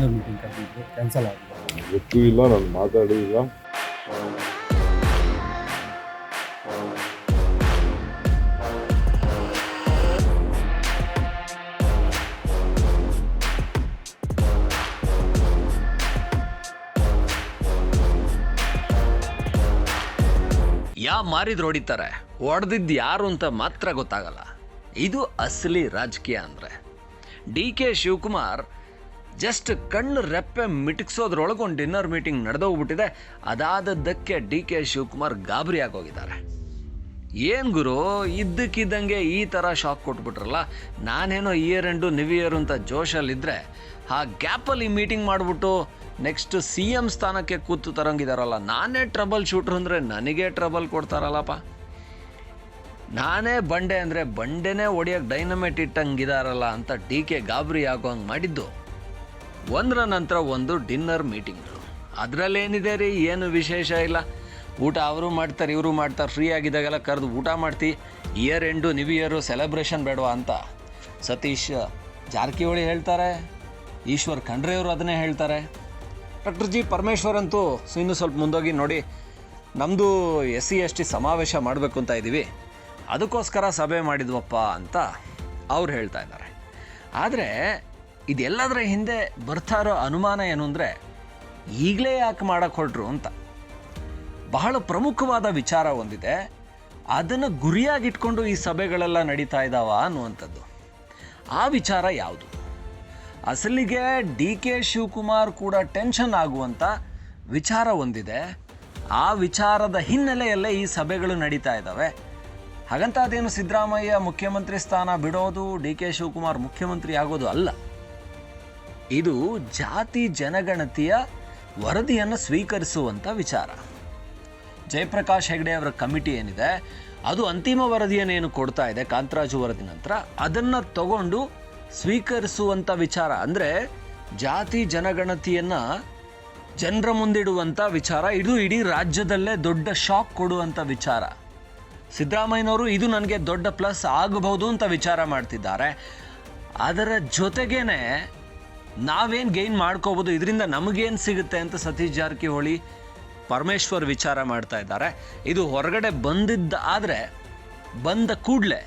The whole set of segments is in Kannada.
ಡಿನ್ನರ್ ಮೀಟಿಂಗ್ ಕರೆದಿದ್ರು ಕ್ಯಾನ್ಸಲ್ ಆಗಿದೆ ಗೊತ್ತೂ ಇಲ್ಲ ನಾನು ಮಾತಾಡಿಲ್ಲ. ಯಾ ಮಾರಿದ್ರು ಹೊಡಿತಾರೆ ಹೊಡೆದಿದ್ದು ಯಾರು ಅಂತ ಮಾತ್ರ ಗೊತ್ತಾಗಲ್ಲ. ಇದು ಅಸಲಿ ರಾಜಕೀಯ ಅಂದರೆ. ಡಿ ಕೆ ಶಿವಕುಮಾರ್ ಜಸ್ಟ್ ಕಣ್ಣು ರೆಪ್ಪೆ ಮಿಟುಕ್ಸೋದ್ರೊಳಗೆ ಡಿನ್ನರ್ ಮೀಟಿಂಗ್ ನಡೆದೋಗ್ಬಿಟ್ಟಿದೆ. ಅದಾದದ್ದಕ್ಕೆ ಡಿ ಕೆ ಶಿವಕುಮಾರ್ ಗಾಬರಿ ಆಗೋಗಿದ್ದಾರೆ. ಏನು ಗುರು, ಇದ್ದಕ್ಕಿದ್ದಂಗೆ ಈ ಥರ ಶಾಕ್ ಕೊಟ್ಬಿಟ್ರಲ್ಲ? ನಾನೇನೋ ಇಯರ್ ಎಂಡು ನ್ಯೂ ಇಯರ್ ಅಂತ ಜೋಶಲ್ಲಿದ್ದರೆ ಆ ಗ್ಯಾಪಲ್ಲಿ ಮೀಟಿಂಗ್ ಮಾಡಿಬಿಟ್ಟು ನೆಕ್ಸ್ಟ್ ಸಿ ಎಂ ಸ್ಥಾನಕ್ಕೆ ಕೂತು ತರಂಗಿದಾರಲ್ಲ. ನಾನೇ ಟ್ರಬಲ್ ಶೂಟ್ರ್ ಅಂದರೆ ನನಗೆ ಟ್ರಬಲ್ ಕೊಡ್ತಾರಲ್ಲಪ್ಪ. ನಾನೇ ಬಂಡೆ ಅಂದರೆ ಬಂಡೆನೇ ಒಡೆಯೋಕ್ಕೆ ಡೈನಮೇಟ್ ಇಟ್ಟಂಗಿದಾರಲ್ಲ ಅಂತ ಡಿ ಕೆ ಗಾಬರಿ ಆಗೋ ಹಂಗೆ ಮಾಡಿದ್ದು. ಒಂದರ ನಂತರ ಒಂದು ಡಿನ್ನರ್ ಮೀಟಿಂಗ್ಗಳು ಅದರಲ್ಲೇನಿದೆ ರೀ? ಏನು ವಿಶೇಷ ಇಲ್ಲ. ಊಟ ಅವರು ಮಾಡ್ತಾರೆ, ಇವರು ಮಾಡ್ತಾರೆ. ಫ್ರೀ ಆಗಿದ್ದಾಗೆಲ್ಲ ಕರೆದು ಊಟ ಮಾಡ್ತಿ. Year end new year celebration ಬೇಡವಾ ಅಂತ. ಸತೀಶ್ ಜಾರಕಿಹೊಳಿ ಹೇಳ್ತಾರೆ. ಈಶ್ವರ್ ಖಂಡ್ರೆಯವರು ಅದನ್ನೇ ಹೇಳ್ತಾರೆ. ಡಾಕ್ಟರ್ ಜಿ ಪರಮೇಶ್ವರ್ ಅಂತೂ ಇನ್ನೂ ಸ್ವಲ್ಪ ಮುಂದೋಗಿ ನೋಡಿ ನಮ್ಮದು ಎಸ್ ಸಿ ಎಸ್ ಟಿ ಸಮಾವೇಶ ಮಾಡಬೇಕು ಅಂತ ಇದ್ದೀವಿ ಅದಕ್ಕೋಸ್ಕರ ಸಭೆ ಮಾಡಿದ್ವಪ್ಪ ಅಂತ ಅವ್ರು ಹೇಳ್ತಾ ಇದ್ದಾರೆ. ಆದರೆ ಇದೆಲ್ಲದರ ಹಿಂದೆ ಬರ್ತಾ ಇರೋ ಅನುಮಾನ ಏನು ಅಂದರೆ ಈಗಲೇ ಯಾಕೆ ಮಾಡಕ್ಕೆ ಹೊರಟ್ರು ಅಂತ. ಬಹಳ ಪ್ರಮುಖವಾದ ವಿಚಾರ ಒಂದಿದೆ. ಅದನ್ನು ಗುರಿಯಾಗಿಟ್ಕೊಂಡು ಈ ಸಭೆಗಳೆಲ್ಲ ನಡೀತಾ ಇದ್ದಾವ ಅನ್ನುವಂಥದ್ದು. ಆ ವಿಚಾರ ಯಾವುದು? ಅಸಲಿಗೆ ಡಿ ಕೆ ಶಿವಕುಮಾರ್ ಕೂಡ ಟೆನ್ಷನ್ ಆಗುವಂಥ ವಿಚಾರ ಒಂದಿದೆ. ಆ ವಿಚಾರದ ಹಿನ್ನೆಲೆಯಲ್ಲೇ ಈ ಸಭೆಗಳು ನಡೀತಾ ಇದ್ದಾವೆ ಹಾಗಂತ ಅದೇನು ಸಿದ್ದರಾಮಯ್ಯ ಮುಖ್ಯಮಂತ್ರಿ ಸ್ಥಾನ ಬಿಡೋದು ಡಿ ಕೆ ಶಿವಕುಮಾರ್ ಮುಖ್ಯಮಂತ್ರಿ ಆಗೋದು ಅಲ್ಲ. ಇದು ಜಾತಿ ಜನಗಣತಿಯ ವರದಿಯನ್ನು ಸ್ವೀಕರಿಸುವಂಥ ವಿಚಾರ. ಜಯಪ್ರಕಾಶ್ ಹೆಗ್ಡೆ ಅವರ ಕಮಿಟಿ ಏನಿದೆ, ಅದು ಅಂತಿಮ ವರದಿಯನ್ನೇನು ಕೊಡ್ತಾ ಇದೆ ಕಾಂತರಾಜು ವರದಿ ನಂತರ, ಅದನ್ನು ತಗೊಂಡು ಸ್ವೀಕರಿಸುವಂಥ ವಿಚಾರ ಅಂದರೆ ಜಾತಿ ಜನಗಣತಿಯನ್ನು ಜನರ ಮುಂದಿಡುವಂಥ ವಿಚಾರ, ಇದು ಇಡೀ ರಾಜ್ಯದಲ್ಲೇ ದೊಡ್ಡ ಶಾಕ್ ಕೊಡುವಂಥ ವಿಚಾರ. ಸಿದ್ದರಾಮಯ್ಯನವರು ಇದು ನನಗೆ ದೊಡ್ಡ ಪ್ಲಸ್ ಆಗಬಹುದು ಅಂತ ವಿಚಾರ ಮಾಡ್ತಿದ್ದಾರೆ. ಅದರ ಜೊತೆಗೇನೆ ನಾವೇನು ಗೈನ್ ಮಾಡ್ಕೋಬೋದು, ಇದರಿಂದ ನಮಗೇನು ಸಿಗುತ್ತೆ ಅಂತ ಸತೀಶ್ ಜಾರಕಿಹೊಳಿ ಪರಮೇಶ್ವರ್ ವಿಚಾರ ಮಾಡ್ತಾ ಇದ್ದಾರೆ. ಇದು ಹೊರಗಡೆ ಬಂದಿದ್ದ ಆದರೆ ಬಂದ ಕೂಡಲೇ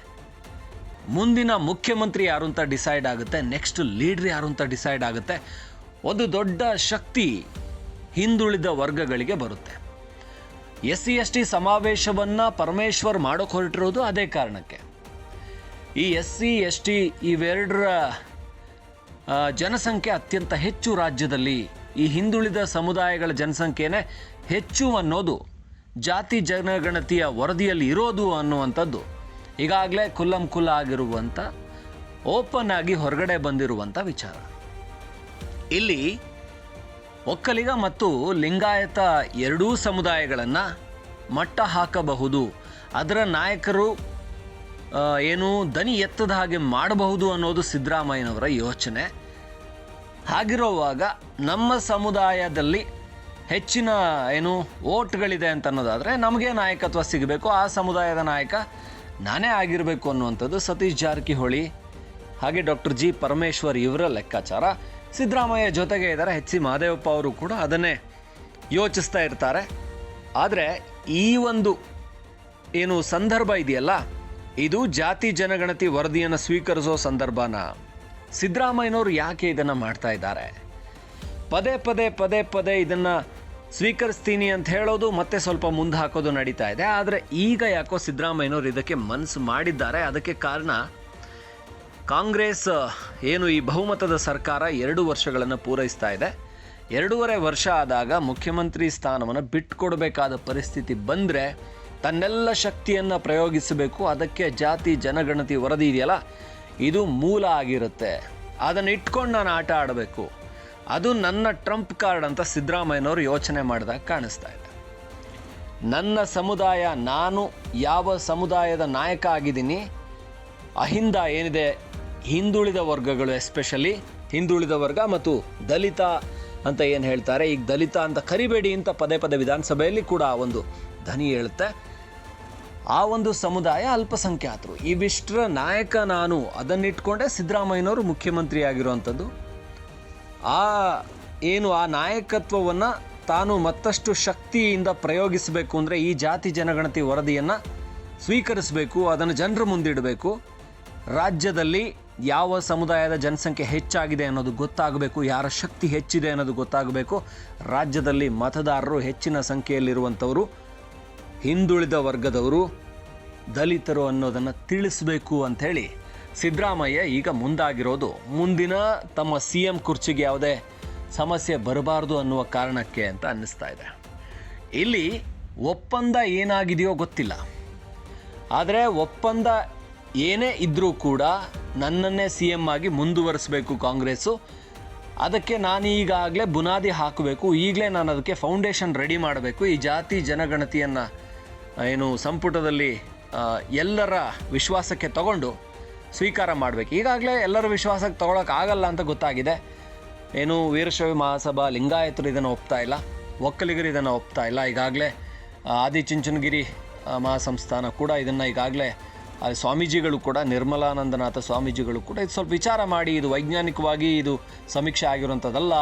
ಮುಂದಿನ ಮುಖ್ಯಮಂತ್ರಿ ಯಾರು ಅಂತ ಡಿಸೈಡ್ ಆಗುತ್ತೆ ನೆಕ್ಸ್ಟ್ ಲೀಡ್ರ್ ಯಾರು ಅಂತ ಡಿಸೈಡ್ ಆಗುತ್ತೆ. ಒಂದು ದೊಡ್ಡ ಶಕ್ತಿ ಹಿಂದುಳಿದ ವರ್ಗಗಳಿಗೆ ಬರುತ್ತೆ. ಎಸ್ ಸಿ ಎಸ್ ಟಿ ಸಮಾವೇಶವನ್ನು ಪರಮೇಶ್ವರ್ ಮಾಡೋಕೆ ಹೊರಟಿರೋದು ಅದೇ ಕಾರಣಕ್ಕೆ. ಈ ಎಸ್ ಸಿ ಎಸ್ ಟಿ ಇವೆರಡರ ಜನಸಂಖ್ಯೆ ಅತ್ಯಂತ ಹೆಚ್ಚು ರಾಜ್ಯದಲ್ಲಿ ಈ ಹಿಂದುಳಿದ ಸಮುದಾಯಗಳ ಜನಸಂಖ್ಯೆನೇ ಹೆಚ್ಚು ಅನ್ನೋದು, ಜಾತಿ ಜನಗಣತಿಯ ವರದಿಯಲ್ಲಿ ಇರೋದು ಅನ್ನುವಂಥದ್ದು. ಈಗಾಗಲೇ ಕುಲ್ಲಂ ಕುಲ್ಲ ಆಗಿರುವಂಥ, ಓಪನ್ ಆಗಿ ಹೊರಗಡೆ ಬಂದಿರುವಂಥ ವಿಚಾರ. ಇಲ್ಲಿ ಒಕ್ಕಲಿಗ ಮತ್ತು ಲಿಂಗಾಯತ ಎರಡೂ ಸಮುದಾಯಗಳನ್ನು ಮಟ್ಟ ಹಾಕಬಹುದು. ಅದರ ನಾಯಕರು ಏನು ದನಿ ಎತ್ತದ ಹಾಗೆ ಮಾಡಬಹುದು ಅನ್ನೋದು ಸಿದ್ದರಾಮಯ್ಯನವರ ಯೋಚನೆ. ಹಾಗಿರುವಾಗ ನಮ್ಮ ಸಮುದಾಯದಲ್ಲಿ ಹೆಚ್ಚಿನ ಏನು ಓಟ್ಗಳಿದೆ ಅಂತ ಅನ್ನೋದಾದರೆ ನಮಗೆ ನಾಯಕತ್ವ ಸಿಗಬೇಕು, ಆ ಸಮುದಾಯದ ನಾಯಕ ನಾನೇ ಆಗಿರಬೇಕು ಅನ್ನುವಂಥದ್ದು ಸತೀಶ್ ಜಾರಕಿಹೊಳಿ, ಹಾಗೆ ಡಾಕ್ಟರ್ ಜಿ ಪರಮೇಶ್ವರ್ ಇವರ ಲೆಕ್ಕಾಚಾರ. ಸಿದ್ದರಾಮಯ್ಯ ಜೊತೆಗೆ ಇದ್ದಾರೆ ಹೆಚ್ ಸಿ ಮಹದೇವಪ್ಪ ಅವರು ಕೂಡ ಅದನ್ನೇ ಯೋಚಿಸ್ತಾ ಇರ್ತಾರೆ. ಆದರೆ ಈ ಒಂದು ಏನು ಸಂದರ್ಭ ಇದೆಯಲ್ಲ ಇದು ಜಾತಿ ಜನಗಣತಿ ವರದಿಯನ್ನು ಸ್ವೀಕರಿಸೋ ಸಂದರ್ಭನ. ಸಿದ್ದರಾಮಯ್ಯನವರು ಯಾಕೆ ಇದನ್ನು ಮಾಡ್ತಾ ಇದ್ದಾರೆ? ಪದೇ ಪದೇ ಪದೇ ಪದೇ ಇದನ್ನು ಸ್ವೀಕರಿಸ್ತೀನಿ ಅಂತ ಹೇಳೋದು ಮತ್ತೆ ಸ್ವಲ್ಪ ಮುಂದೆ ಹಾಕೋದು ನಡೀತಾ ಇದೆ. ಆದರೆ ಈಗ ಯಾಕೋ ಸಿದ್ದರಾಮಯ್ಯನವರು ಇದಕ್ಕೆ ಮನಸ್ಸು ಮಾಡಿದ್ದಾರೆ. ಅದಕ್ಕೆ ಕಾರಣ ಕಾಂಗ್ರೆಸ್ ಏನು ಈ ಬಹುಮತದ ಸರ್ಕಾರ ಎರಡು ವರ್ಷಗಳನ್ನು ಪೂರೈಸ್ತಾ ಇದೆ. ಎರಡೂವರೆ ವರ್ಷ ಆದಾಗ ಮುಖ್ಯಮಂತ್ರಿ ಸ್ಥಾನವನ್ನು ಬಿಟ್ಟುಕೊಡಬೇಕಾದ ಪರಿಸ್ಥಿತಿ ಬಂದರೆ ತನ್ನೆಲ್ಲ ಶಕ್ತಿಯನ್ನು ಪ್ರಯೋಗಿಸಬೇಕು, ಅದಕ್ಕೆ ಜಾತಿ, ಜನಗಣತಿ, ವರದಿ ಇದೆಯಲ್ಲ, ಇದು ಮೂಲ ಆಗಿರುತ್ತೆ. ಅದನ್ನು ಇಟ್ಕೊಂಡು ನಾನು ಆಟ ಆಡಬೇಕು. ಅದು ನನ್ನ ಟ್ರಂಪ್ ಕಾರ್ಡ್ ಅಂತ ಸಿದ್ದರಾಮಯ್ಯನವರು ಯೋಚನೆ ಮಾಡಿದಾಗ ಕಾಣಿಸ್ತಾ ಇದೆ. ನನ್ನ ಸಮುದಾಯ, ನಾನು ಯಾವ ಸಮುದಾಯದ ನಾಯಕ ಆಗಿದ್ದೀನಿ, ಅಹಿಂದ ಏನಿದೆ, ಹಿಂದುಳಿದ ವರ್ಗಗಳು ಎಸ್ಪೆಷಲಿ ಹಿಂದುಳಿದ ವರ್ಗ ಮತ್ತು ದಲಿತ ಅಂತ ಏನು ಹೇಳ್ತಾರೆ, ಈಗ ದಲಿತ ಅಂತ ಕರಿಬೇಡಿ ಅಂತ ಪದೇ ಪದೇ ವಿಧಾನಸಭೆಯಲ್ಲಿ ಕೂಡ ಒಂದು ಧ್ವನಿ ಹೇಳುತ್ತೆ. ಆ ಒಂದು ಸಮುದಾಯ ಅಲ್ಪಸಂಖ್ಯಾತರು. ಇವಿಷ್ಟರ ನಾಯಕ ನಾನು ಅದನ್ನಿಟ್ಕೊಂಡೆ ಸಿದ್ದರಾಮಯ್ಯನವರು ಮುಖ್ಯಮಂತ್ರಿ ಆಗಿರುವಂಥದ್ದು ಆ, ಏನು ಆ ನಾಯಕತ್ವವನ್ನು ತಾನು ಮತ್ತಷ್ಟು ಶಕ್ತಿಯಿಂದ ಪ್ರಯೋಗಿಸಬೇಕು ಅಂದರೆ ಈ ಜಾತಿ ಜನಗಣತಿ ವರದಿಯನ್ನು ಸ್ವೀಕರಿಸಬೇಕು, ಅದನ್ನು ಜನರ ಮುಂದಿಡಬೇಕು. ರಾಜ್ಯದಲ್ಲಿ ಯಾವ ಸಮುದಾಯದ ಜನಸಂಖ್ಯೆ ಹೆಚ್ಚಾಗಿದೆ ಅನ್ನೋದು ಗೊತ್ತಾಗಬೇಕು, ಯಾರ ಶಕ್ತಿ ಹೆಚ್ಚಿದೆ ಅನ್ನೋದು ಗೊತ್ತಾಗಬೇಕು. ರಾಜ್ಯದಲ್ಲಿ ಮತದಾರರು ಹೆಚ್ಚಿನ ಸಂಖ್ಯೆಯಲ್ಲಿರುವಂಥವರು. ಹಿಂದುಳಿದ ವರ್ಗದವರು ದಲಿತರು ಅನ್ನೋದನ್ನು ತಿಳಿಸಬೇಕು ಅಂಥೇಳಿ ಸಿದ್ದರಾಮಯ್ಯ ಈಗ ಮುಂದಾಗಿರೋದು. ಮುಂದಿನ ತಮ್ಮ ಸಿ ಎಂ ಕುರ್ಚಿಗೆ ಯಾವುದೇ ಸಮಸ್ಯೆ ಬರಬಾರ್ದು ಅನ್ನುವ ಕಾರಣಕ್ಕೆ ಅಂತ ಅನ್ನಿಸ್ತಾ ಇದೆ. ಇಲ್ಲಿ ಒಪ್ಪಂದ ಏನಾಗಿದೆಯೋ ಗೊತ್ತಿಲ್ಲ. ಆದರೆ ಒಪ್ಪಂದ ಏನೇ ಇದ್ದರೂ ಕೂಡ ನನ್ನನ್ನೇ ಸಿ ಎಂ ಆಗಿ ಮುಂದುವರಿಸಬೇಕು ಕಾಂಗ್ರೆಸ್ಸು. ಅದಕ್ಕೆ ನಾನು ಈಗಾಗಲೇ ಬುನಾದಿ ಹಾಕಬೇಕು. ಈಗಲೇ ನಾನು ಅದಕ್ಕೆ ಫೌಂಡೇಶನ್ ರೆಡಿ ಮಾಡಬೇಕು. ಈ ಜಾತಿ ಜನಗಣತಿಯನ್ನು ಏನು ಸಂಪುಟದಲ್ಲಿ ಎಲ್ಲರ ವಿಶ್ವಾಸಕ್ಕೆ ತಗೊಂಡು ಸ್ವೀಕಾರ ಮಾಡಬೇಕು. ಈಗಾಗಲೇ ಎಲ್ಲರ ವಿಶ್ವಾಸಕ್ಕೆ ತಗೊಳಕ್ಕಾಗಲ್ಲ ಅಂತ ಗೊತ್ತಾಗಿದೆ. ಏನು ವೀರಶೈವ ಮಹಾಸಭಾ ಲಿಂಗಾಯತರು ಇದನ್ನು ಒಪ್ತಾ ಇಲ್ಲ, ಒಕ್ಕಲಿಗರು ಇದನ್ನು ಒಪ್ತಾ ಇಲ್ಲ. ಈಗಾಗಲೇ ಆದಿಚುಂಚನಗಿರಿ ಮಹಾಸಂಸ್ಥಾನ ಕೂಡ ಇದನ್ನು ಈಗಾಗಲೇ ಸ್ವಾಮೀಜಿಗಳು ಕೂಡ, ನಿರ್ಮಲಾನಂದನಾಥ ಸ್ವಾಮೀಜಿಗಳು ಕೂಡ ಇದು ಸ್ವಲ್ಪ ವಿಚಾರ ಮಾಡಿ, ಇದು ವೈಜ್ಞಾನಿಕವಾಗಿ ಇದು ಸಮೀಕ್ಷೆ ಆಗಿರುವಂಥದ್ದಲ್ಲ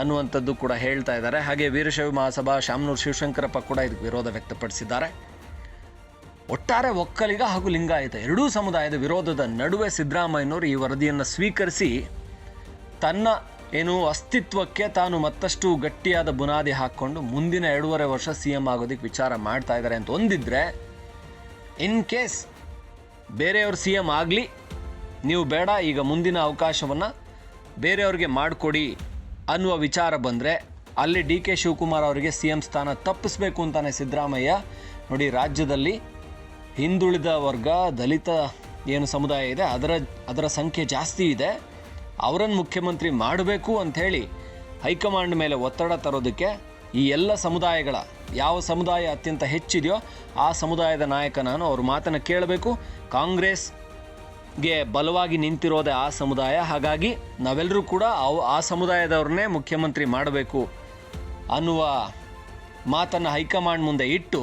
ಅನ್ನುವಂಥದ್ದು ಕೂಡ ಹೇಳ್ತಾ ಇದ್ದಾರೆ. ಹಾಗೆ ವೀರಶೈವ ಮಹಾಸಭಾ ಶಾಮನೂರು ಶಿವಶಂಕರಪ್ಪ ಕೂಡ ಇದಕ್ಕೆ ವಿರೋಧ ವ್ಯಕ್ತಪಡಿಸಿದ್ದಾರೆ. ಒಟ್ಟಾರೆ ಒಕ್ಕಲಿಗ ಹಾಗೂ ಲಿಂಗಾಯತ, ಎರಡೂ ಸಮುದಾಯದ ವಿರೋಧದ ನಡುವೆ ಸಿದ್ದರಾಮಯ್ಯನವರು ಈ ವರದಿಯನ್ನು ಸ್ವೀಕರಿಸಿ ತನ್ನ ಏನು ಅಸ್ತಿತ್ವಕ್ಕೆ ತಾನು ಮತ್ತಷ್ಟು ಗಟ್ಟಿಯಾದ ಬುನಾದಿ ಹಾಕ್ಕೊಂಡು ಮುಂದಿನ ಎರಡೂವರೆ ವರ್ಷ ಸಿ ಎಂ ಆಗೋದಕ್ಕೆ ವಿಚಾರ ಮಾಡ್ತಾ ಇದ್ದಾರೆ ಅಂತ ಒಂದಿದ್ರೆ ಇನ್ ಕೇಸ್ ಬೇರೆಯವ್ರು ಸಿ ಎಂ ಆಗಲಿ, ನೀವು ಬೇಡ, ಈಗ ಮುಂದಿನ ಅವಕಾಶವನ್ನು ಬೇರೆಯವ್ರಿಗೆ ಮಾಡಿಕೊಡಿ ಅನ್ನುವ ವಿಚಾರ ಬಂದರೆ, ಅಲ್ಲಿ ಡಿ ಕೆ ಶಿವಕುಮಾರ್ ಅವರಿಗೆ ಸಿ ಎಂ ಸ್ಥಾನ ತಪ್ಪಿಸ್ಬೇಕು ಅಂತಾನೆ ಸಿದ್ದರಾಮಯ್ಯ, ನೋಡಿ ರಾಜ್ಯದಲ್ಲಿ ಹಿಂದುಳಿದ ವರ್ಗ, ದಲಿತ ಏನು ಸಮುದಾಯ ಇದೆ, ಅದರ ಅದರ ಸಂಖ್ಯೆ ಜಾಸ್ತಿ ಇದೆ. ಅವರನ್ನು ಮುಖ್ಯಮಂತ್ರಿ ಮಾಡಬೇಕು ಅಂಥೇಳಿ ಹೈಕಮಾಂಡ್ ಮೇಲೆ ಒತ್ತಡ ತರೋದಕ್ಕೆ ಈ ಎಲ್ಲ ಸಮುದಾಯಗಳ ಯಾವ ಸಮುದಾಯ ಅತ್ಯಂತ ಹೆಚ್ಚಿದೆಯೋ ಆ ಸಮುದಾಯದ ನಾಯಕ ನಾನು, ಅವ್ರ ಮಾತನ್ನು ಕೇಳಬೇಕು. ಕಾಂಗ್ರೆಸ್ಗೆ ಬಲವಾಗಿ ನಿಂತಿರೋದೇ ಆ ಸಮುದಾಯ. ಹಾಗಾಗಿ ನಾವೆಲ್ಲರೂ ಕೂಡ ಅವು, ಆ ಸಮುದಾಯದವ್ರನ್ನೇ ಮುಖ್ಯಮಂತ್ರಿ ಮಾಡಬೇಕು ಅನ್ನುವ ಮಾತನ್ನು ಹೈಕಮಾಂಡ್ ಮುಂದೆ ಇಟ್ಟು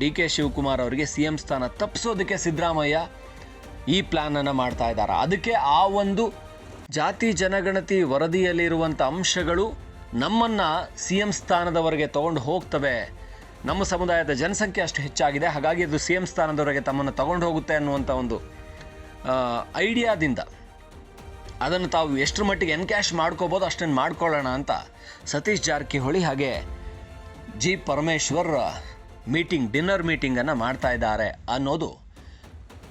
ಡಿ ಕೆ ಶಿವಕುಮಾರ್ ಅವರಿಗೆ ಸಿ ಎಂ ಸ್ಥಾನ ತಪ್ಪಿಸೋದಕ್ಕೆ ಸಿದ್ದರಾಮಯ್ಯ ಈ ಪ್ಲ್ಯಾನನ್ನು ಮಾಡ್ತಾ ಇದ್ದಾರೆ. ಅದಕ್ಕೆ ಆ ಒಂದು ಜಾತಿ ಜನಗಣತಿ ವರದಿಯಲ್ಲಿರುವಂಥ ಅಂಶಗಳು ನಮ್ಮನ್ನು ಸಿ ಎಂ ಸ್ಥಾನದವರೆಗೆ ತಗೊಂಡು ಹೋಗ್ತವೆ. ನಮ್ಮ ಸಮುದಾಯದ ಜನಸಂಖ್ಯೆ ಅಷ್ಟು ಹೆಚ್ಚಾಗಿದೆ. ಹಾಗಾಗಿ ಅದು ಸಿ ಎಂ ಸ್ಥಾನದವರೆಗೆ ತಮ್ಮನ್ನು ತಗೊಂಡು ಹೋಗುತ್ತೆ ಅನ್ನುವಂಥ ಒಂದು ಐಡಿಯಾದಿಂದ ಅದನ್ನು ತಾವು ಎಷ್ಟರ ಮಟ್ಟಿಗೆ ಎನ್ಕ್ಯಾಶ್ ಮಾಡ್ಕೋಬೋದು, ಅಷ್ಟನ್ನು ಮಾಡ್ಕೊಳ್ಳೋಣ ಅಂತ ಸತೀಶ್ ಜಾರಕಿಹೊಳಿ ಹಾಗೆ ಜಿ ಪರಮೇಶ್ವರ್ ಮೀಟಿಂಗ್, ಡಿನ್ನರ್ ಮೀಟಿಂಗನ್ನು ಮಾಡ್ತಾ ಇದ್ದಾರೆ ಅನ್ನೋದು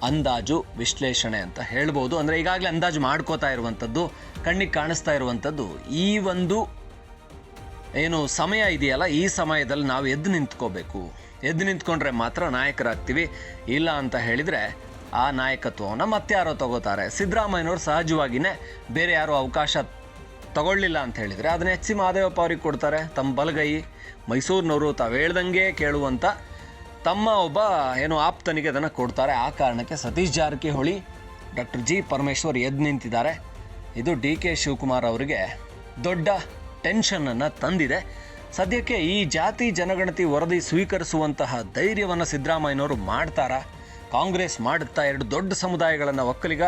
ಅಂದಾಜು, ವಿಶ್ಲೇಷಣೆ ಅಂತ ಹೇಳ್ಬೋದು. ಅಂದರೆ ಈಗಾಗಲೇ ಅಂದಾಜು ಮಾಡ್ಕೋತಾ ಇರುವಂಥದ್ದು, ಕಣ್ಣಿಗೆ ಕಾಣಿಸ್ತಾ ಇರುವಂಥದ್ದು, ಈ ಒಂದು ಏನು ಸಮಯ ಇದೆಯಲ್ಲ, ಈ ಸಮಯದಲ್ಲಿ ನಾವು ಎದ್ದು ನಿಂತ್ಕೋಬೇಕು. ಎದ್ದು ನಿಂತ್ಕೊಂಡ್ರೆ ಮಾತ್ರ ನಾಯಕರಾಗ್ತೀವಿ. ಇಲ್ಲ ಅಂತ ಹೇಳಿದರೆ ಆ ನಾಯಕತ್ವವನ್ನು ಮತ್ತೆ ಯಾರೋ ತಗೋತಾರೆ. ಸಿದ್ದರಾಮಯ್ಯನವರು ಸಹಜವಾಗಿಯೇ ಬೇರೆ ಯಾರೋ ಅವಕಾಶ ತಗೊಳ್ಳಿಲ್ಲ ಅಂತ ಹೇಳಿದರೆ ಅದನ್ನ ಎಚ್ ಸಿ ಮಹದೇವಪ್ಪ ಅವ್ರಿಗೆ ಕೊಡ್ತಾರೆ. ತಮ್ಮ ಬಲಗೈ ಮೈಸೂರಿನವರು ತಾವು ಹೇಳ್ದಂಗೆ ಕೇಳುವಂಥ ತಮ್ಮ ಒಬ್ಬ ಏನು ಆಪ್ತನಿಗೆ ಅದನ್ನು ಕೊಡ್ತಾರೆ. ಆ ಕಾರಣಕ್ಕೆ ಸತೀಶ್ ಜಾರಕಿಹೊಳಿ, ಡಾಕ್ಟರ್ ಜಿ ಪರಮೇಶ್ವರ್ ಎದ್ದು ನಿಂತಿದ್ದಾರೆ. ಇದು ಡಿ ಕೆ ಶಿವಕುಮಾರ್ ಅವರಿಗೆ ದೊಡ್ಡ ಟೆನ್ಷನನ್ನು ತಂದಿದೆ. ಸದ್ಯಕ್ಕೆ ಈ ಜಾತಿ ಜನಗಣತಿ ವರದಿ ಸ್ವೀಕರಿಸುವಂತಹ ಧೈರ್ಯವನ್ನು ಸಿದ್ದರಾಮಯ್ಯನವರು ಮಾಡ್ತಾರಾ? ಕಾಂಗ್ರೆಸ್ ಮಾಡುತ್ತಾ ಎರಡು ದೊಡ್ಡ ಸಮುದಾಯಗಳನ್ನು ಒಕ್ಕಲಿಗ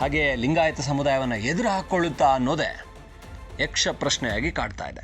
ಹಾಗೆ ಲಿಂಗಾಯತ ಸಮುದಾಯವನ್ನು ಎದುರು ಹಾಕ್ಕೊಳ್ಳುತ್ತಾ ಅನ್ನೋದೇ ಯಕ್ಷ ಪ್ರಶ್ನೆಯಾಗಿ ಕಾಡ್ತಾ ಇದೆ.